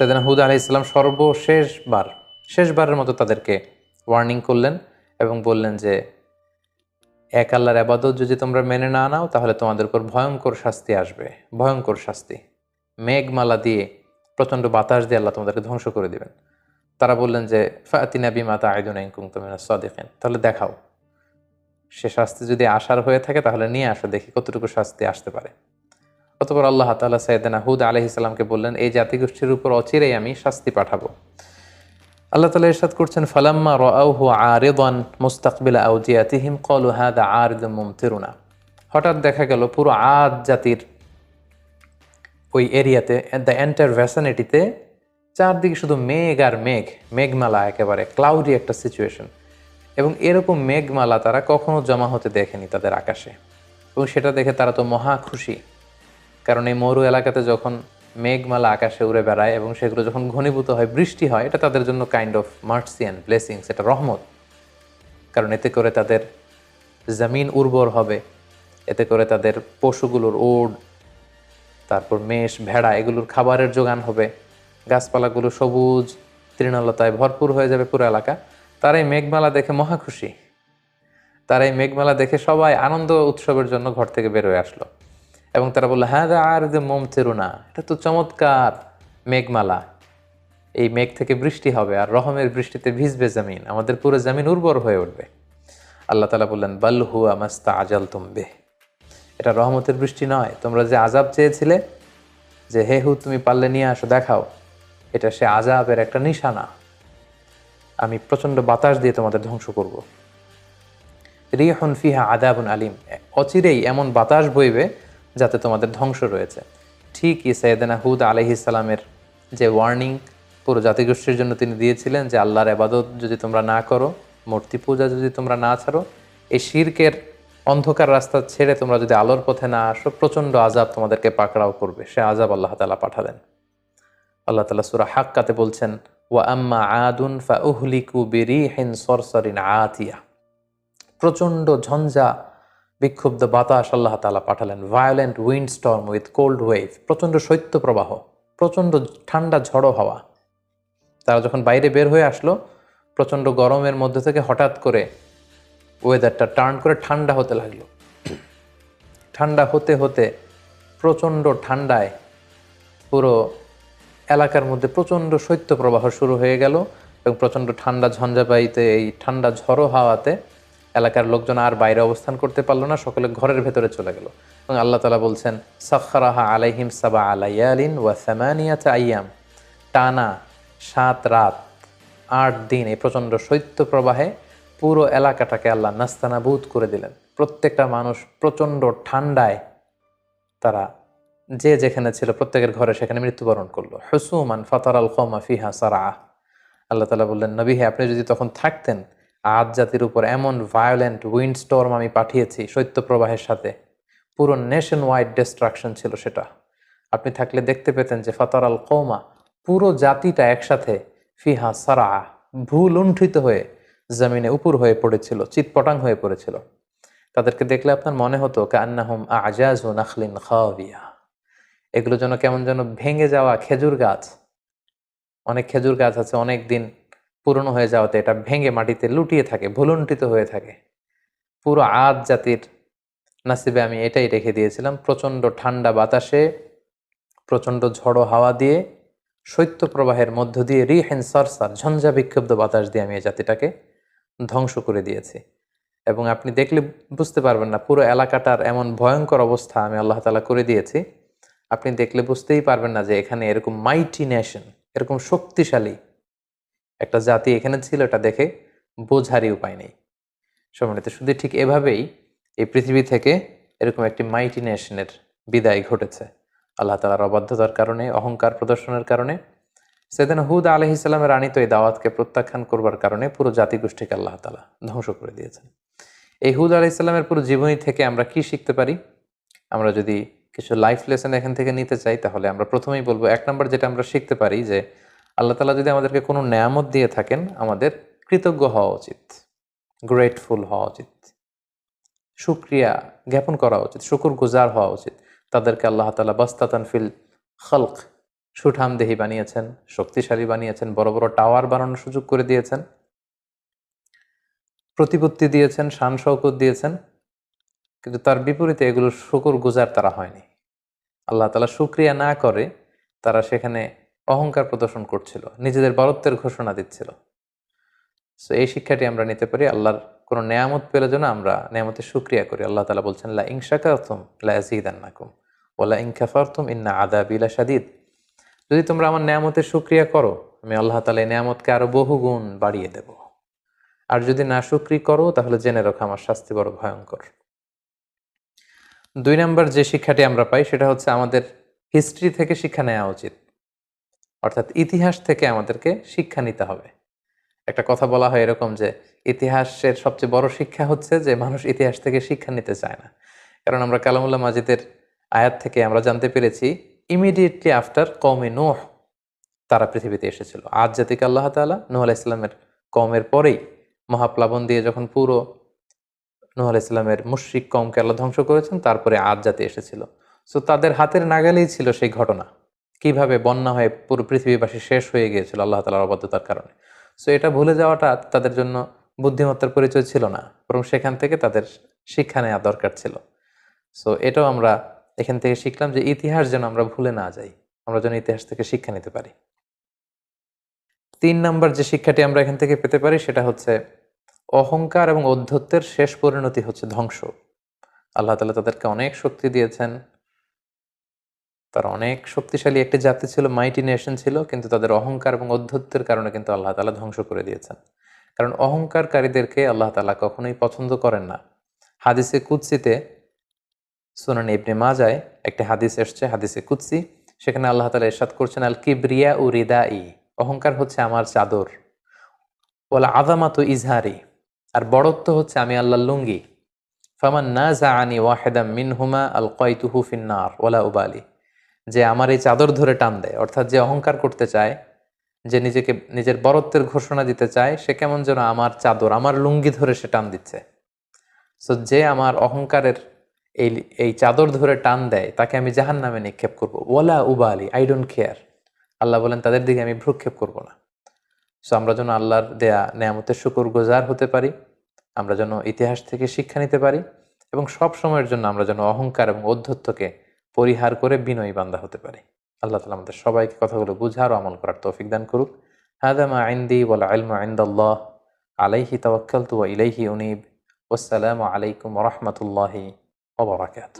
সেদিন হুদ আলি ইসলাম সর্বশেষবার, শেষবারের মতো তাদেরকে ওয়ার্নিং করলেন এবং বললেন যে, এক আল্লাহর আবাদত যদি তোমরা মেনে না নাও, তাহলে তোমাদের উপর ভয়ঙ্কর শাস্তি আসবে, ভয়ঙ্কর শাস্তি। মেঘমালা দিয়ে, প্রচণ্ড বাতাস দিয়ে আল্লাহ তোমাদেরকে ধ্বংস করে দিবেন। তারা বললেন যে, ফাতিনা বিমাতা আয়দুন ইনকুম তুমিনা সদিকেন। তাহলে দেখাও, সে শাস্তি যদি আসার হয়ে থাকে, তাহলে নিয়ে আসো, দেখি কতটুকু শাস্তি আসতে পারে। অতপর আল্লাহ তালা সৈয়দানা হুদ আলহ ইসলামকে বললেন, এই জাতিগোষ্ঠীর উপর অচিরেই আমি শাস্তি পাঠাবো। আল্লাহ তালা ইরশাদ করছেন, ফালাম্মা রাআহু আরিদান মুস্তাকবিল আউজিয়াতিহিম, ক্বালু হাদা আরিদুম মুমতিরুনা। হঠাৎ দেখা গেল, পুরো আদ জাতির ওই এরিয়াতে, দ্য এন্টার ভ্যাসানিটিতে চারদিকে শুধু মেঘ আর মেঘ, মেঘমালা একেবারে ক্লাউডি একটা সিচুয়েশন এবং এরকম মেঘমালা তারা কখনো জমা হতে দেখেনি তাদের আকাশে। এবং সেটা দেখে তারা তো মহা খুশি। কারণ এই মরু এলাকাতে যখন মেঘমালা আকাশে উড়ে বেড়ায় এবং সেগুলো যখন ঘনীভূত হয়, বৃষ্টি হয়, এটা তাদের জন্য kind of mercy and blessings এটা রহমত। কারণ এতে করে তাদের জমিন উর্বর হবে, এতে করে তাদের পশুগুলোর ওড, তারপর মেষ, ভেড়া, এগুলোর খাবারের যোগান হবে, গাছপালাগুলো সবুজ, তৃণলতায় ভরপুর হয়ে যাবে পুরো এলাকা। তারা এই মেঘমালা দেখে মহা খুশি। তারা এই মেঘমালা দেখে সবাই আনন্দ উৎসবের জন্য ঘর থেকে বেরোয় আসলো। এবং তারা বলল হ্যাঁ দা আর যে মোম না এটা তো চমৎকার মেঘমালা। এই মেঘ থেকে বৃষ্টি হবে আর রহমের বৃষ্টিতে ভিজবে জামিন। আমাদের পুরো জামিন উর্বর হয়ে উঠবে। আল্লাহ তালা বললেন, বাল হুয়া মাস্তা আজাল তুমবে এটা রহমতের বৃষ্টি নয়। তোমরা যে আজাব চেয়েছিলে, যে হে হু তুমি পারলে নিয়ে আসো, দেখাও। এটা সে আজাবের একটা নিশানা। আমি প্রচণ্ড বাতাস দিয়ে তোমাদের ধ্বংস করব। রিহন ফিহা আদাবুন আলিম। অচিরেই এমন বাতাস বইবে যাতে তোমাদের ধ্বংস রয়েছে। ঠিকই সৈয়দানা হুদ আলহিসাল্লামের যে ওয়ার্নিং পুরো জাতিগোষ্ঠীর জন্য তিনি দিয়েছিলেন যে আল্লাহর আবাদত যদি তোমরা না করো, মূর্তি পূজা যদি তোমরা না ছাড়ো, এই শির্কের অন্ধকার রাস্তা ছেড়ে তোমরা যদি আলোর পথে না আসো, প্রচণ্ড আজাব তোমাদেরকে পাকড়াও করবে। সে আজাব আল্লাহ তালা পাঠালেন। আল্লাহ তালা সুরা হাক্কাতে বলছেন, ওয়া আম্মা আদুন ফা উহলিকু বিরিহিন সরসরিন আতিয়া। প্রচণ্ড ঝঞ্ঝা বিক্ষুব্ধ বাতাস আল্লাহ তালা পাঠালেন। Violent wind storm with cold wave প্রচণ্ড শৈত্য প্রবাহ প্রচণ্ড ঠান্ডা ঝড়ো হাওয়া। তারা যখন বাইরে বের হয়ে আসলো, প্রচণ্ড গরমের মধ্যে থেকে হঠাৎ করে ওয়েদারটা টার্ন করে ঠান্ডা হতে লাগল। ঠান্ডা হতে হতে প্রচণ্ড ঠান্ডায় পুরো এলাকার মধ্যে প্রচণ্ড শৈত্য প্রবাহ শুরু হয়ে গেল এবং প্রচণ্ড ঠান্ডা ঝঞ্ঝাবাইতে এই ঠান্ডা ঝড়ো হাওয়াতে এলাকার লোকজন আর বাইরে অবস্থান করতে পারল না, সকলে ঘরের ভেতরে চলে গেল। এবং আল্লাহ তালা বলছেন সাক্ষারাহা আলাইহিম সাবা আলাইয়ালিন ওয়া সামানিয়াত আইয়াম। টানা সাত রাত, আট দিন এই প্রচণ্ড শৈত্য প্রবাহে পুরো এলাকাটাকে আল্লাহ নাস্তানাবুদ করে দিলেন। প্রত্যেকটা মানুষ প্রচণ্ড ঠান্ডায় তারা যে যেখানে ছিল প্রত্যেকের ঘরে সেখানে মৃত্যুবরণ করল। হুসুমান ফাতার আল খমা ফিহা সারা আল্লাহ তালা বললেন, নবী হে, আপনি যদি তখন থাকতেন আজ জাতির উপর এমন ভায়োলেন্ট উইন্ড স্টর্ম আমি পাঠিয়েছি শৈত্যপ্রবাহের সাথে। পুরো নেশন ওয়াইড ডিস্ট্রাকশন ছিল সেটা। আপনি থাকলে দেখতে পেতেন যে ফাতার আল কৌমা পুরো জাতিটা একসাথে ফিহা সারা ভুলুণ্ঠিত হয়ে জমিনে উপর হয়ে পড়েছিল, চিৎপটাং হয়ে পড়েছিল। তাদেরকে দেখলে আপনার মনে হতো কান্নাহুম আজাজ নাখলিন খাওয়াবিয়া। এগুলো যেন কেমন যেন ভেঙে যাওয়া খেজুর গাছ। অনেক খেজুর গাছ আছে, অনেক দিন পুরনো হয়ে যাওয়াতে এটা ভেঙে মাটিতে লুটিয়ে থাকে, ভুলুণ্ঠিত হয়ে থাকে। পুরো আদ জাতির নাসিবে আমি এটাই রেখে দিয়েছিলাম, প্রচণ্ড ঠান্ডা বাতাসে, প্রচণ্ড ঝড়ো হাওয়া দিয়ে, শৈত্য প্রবাহের মধ্য দিয়ে রিহেন সরসার, ঝঞ্ঝা বিক্ষুব্ধ বাতাস দিয়ে আমি এই জাতিটাকে ধ্বংস করে দিয়েছি। এবং আপনি দেখলে বুঝতে পারবেন না, পুরো এলাকাটার এমন ভয়ঙ্কর অবস্থা আমি আল্লাহ তালা করে দিয়েছি। আপনি দেখলে বুঝতেই পারবেন না যে এখানে এরকম মাইটি নেশন এরকম শক্তিশালী একটা জাতি এখানে ছিল, এটা দেখে বোঝারই উপায় নেই। সম্মানিত শুধু ঠিক এভাবেই এই পৃথিবী থেকে এরকম একটি মাইটি নেশনের বিদায় ঘটেছে। আল্লাহ তালার অবাধ্যতার কারণে, অহংকার প্রদর্শনের কারণে। সেদিন হুদ আলহ ইসলামের আনিত এই দাওয়াতকে প্রত্যাখ্যান করবার কারণে পুরো জাতিগোষ্ঠীকে আল্লাহ তালা ধ্বংস করে দিয়েছেন। এই হুদ আলহ ইসলামের পুরো জীবনী থেকে আমরা কি শিখতে পারি? আমরা যদি কিছু লাইফ লেসন এখান থেকে নিতে চাই, তাহলে আমরা প্রথমেই বলব, এক নম্বর যেটা আমরা শিখতে পারি যে আল্লাহ তালা যদি আমাদেরকে কোনো নেয়ামত দিয়ে থাকেন, আমাদের কৃতজ্ঞ হওয়া উচিত গ্রেটফুল হওয়া উচিত সুক্রিয়া জ্ঞাপন করা উচিত শুকুর গুজার হওয়া উচিত। তাদেরকে আল্লাহ তালা বাস্তাতান ফিল খলক সুঠাম দেহি বানিয়েছেন, শক্তিশালী বানিয়েছেন, বড় বড় টাওয়ার বানানোর সুযোগ করে দিয়েছেন, প্রতিপত্তি দিয়েছেন শান শৌকত দিয়েছেন, কিন্তু তার বিপরীতে এগুলো শুকুর গুজার তারা হয়নি। আল্লাহ তালা শুক্রিয়া না করে তারা সেখানে অহংকার প্রদর্শন করছিল, নিজেদের বরত্বের ঘোষণা দিচ্ছিল। সো এই শিক্ষাটি আমরা নিতে পারি, আল্লাহর কোনো নেয়ামত পেলে যেন আমরা নেয়ামতের শুক্রিয়া করি। আল্লাহ তালা বলছেন, লা ইংশাকাতুম লা ইয়াজিদান্নাকুম ওলা ইনকাফারতুম ইন্না আদাবিলা শাদিদ। যদি তোমরা আমার নেয়ামতের শুক্রিয়া করো, আমি আল্লাহ তালা এই নেয়ামতকে আরও বহু গুণ বাড়িয়ে দেব। আর যদি না শুক্রি করো, তাহলে জেনে রাখো আমার শাস্তি বড় ভয়ঙ্কর। দুই নম্বর যে শিক্ষাটি আমরা পাই, সেটা হচ্ছে আমাদের হিস্ট্রি থেকে শিক্ষা নেওয়া উচিত। অর্থাৎ ইতিহাস থেকে আমাদেরকে শিক্ষা নিতে হবে। একটা কথা বলা হয় এরকম যে, ইতিহাসের সবচেয়ে বড় শিক্ষা হচ্ছে যে, মানুষ ইতিহাস থেকে শিক্ষা নিতে চায় না। কারণ আমরা কালামুল্লাহ মাজিদের আয়াত থেকে আমরা জানতে পেরেছি, ইমিডিয়েটলি আফটার কমে নোহ তারা পৃথিবীতে এসেছিল। আজ জাতিকে আল্লাহ তালা নুহ আলাহ ইসলামের কমের পরেই মহাপ্লাবন দিয়ে যখন পুরো নুহ আলাহ ইসলামের মুশ্রিক কমকে আল্লাহ ধ্বংস করেছেন, তারপরে আজ জাতি এসেছিল। সো তাদের হাতের নাগালেই ছিল সেই ঘটনা। কীভাবে বন্যা হয়ে পুরো পৃথিবীবাসী শেষ হয়ে গিয়েছিল আল্লাহ তালার অবাধ্যতার কারণে। সো এটা ভুলে যাওয়াটা তাদের জন্য বুদ্ধিমত্তার পরিচয় ছিল না, বরং সেখান থেকে তাদের শিক্ষা নেওয়া দরকার ছিল। সো এটাও আমরা এখান থেকে শিখলাম যে ইতিহাস যেন আমরা ভুলে না যাই, আমরা যেন ইতিহাস থেকে শিক্ষা নিতে পারি। তিন নাম্বার যে শিক্ষাটি আমরা এখান থেকে পেতে পারি সেটা হচ্ছে অহংকার এবং অধ্যত্বের শেষ পরিণতি হচ্ছে ধ্বংস। আল্লাহ তালা তাদেরকে অনেক শক্তি দিয়েছেন তারা অনেক শক্তিশালী একটি জাতি ছিল মাইটি নেশন ছিল, কিন্তু তাদের অহংকার এবং অধ্যত্বের কারণে কিন্তু আল্লাহ তালা ধ্বংস করে দিয়েছেন। কারণ অহংকারকারীদেরকে আল্লাহ তালা কখনোই পছন্দ করেন না। হাদিসে কুৎসিতে সুনান ইবনে মাজায় একটি হাদিস এসছে, হাদিসে কুৎসি সেখানে আল্লাহ তালা এরশাদ করছেন আল কিবরিয়া উ রিদা ই অহংকার হচ্ছে আমার চাদর। ওলা আদামাত ইজহারি আর বড়ত্ব হচ্ছে আমি আল্লাহ লুঙ্গি। ফামান না জা আনি ওয়াহেদা মিনহুমা আল কয়তুহু ফিন্নার ওলা উবালি যে আমার এই চাদর ধরে টান দেয়, অর্থাৎ যে অহংকার করতে চায়, যে নিজেকে, নিজের বরত্বের ঘোষণা দিতে চায়, সে কেমন যেন আমার চাদর, আমার লুঙ্গি ধরে সে টান দিচ্ছে। সো যে আমার অহংকারের এই এই চাদর ধরে টান দেয়, তাকে আমি জাহান নামে নিক্ষেপ করব। ওলা উবালি, আই ডোন্ট কেয়ার। আল্লাহ বলেন, তাদের দিকে আমি ভ্রুক্ষেপ করব না। সো আমরা যেন আল্লাহর দেয়া নেয়ামতের শুকুর গোজার হতে পারি, আমরা যেন ইতিহাস থেকে শিক্ষা নিতে পারি, এবং সব সময়ের জন্য আমরা যেন অহংকার এবং অধ্যত্বকে পরিহার করে বিনয়ী বান্দা হতে পারে। আল্লাহ তালা আমাদের সবাইকে কথাগুলো বুঝার ও আমল করার তৌফিক দান করুক। হাদামা আইন্দি ওয়াল আলমা আইন্দাল্লাহ আলাইহি তওয়াক্কালতু ওয়া ইলাইহি উনিব। ওয়াসসালামু আলাইকুম ওয়া রাহমাতুল্লাহি ওয়া বারাকাতুহু।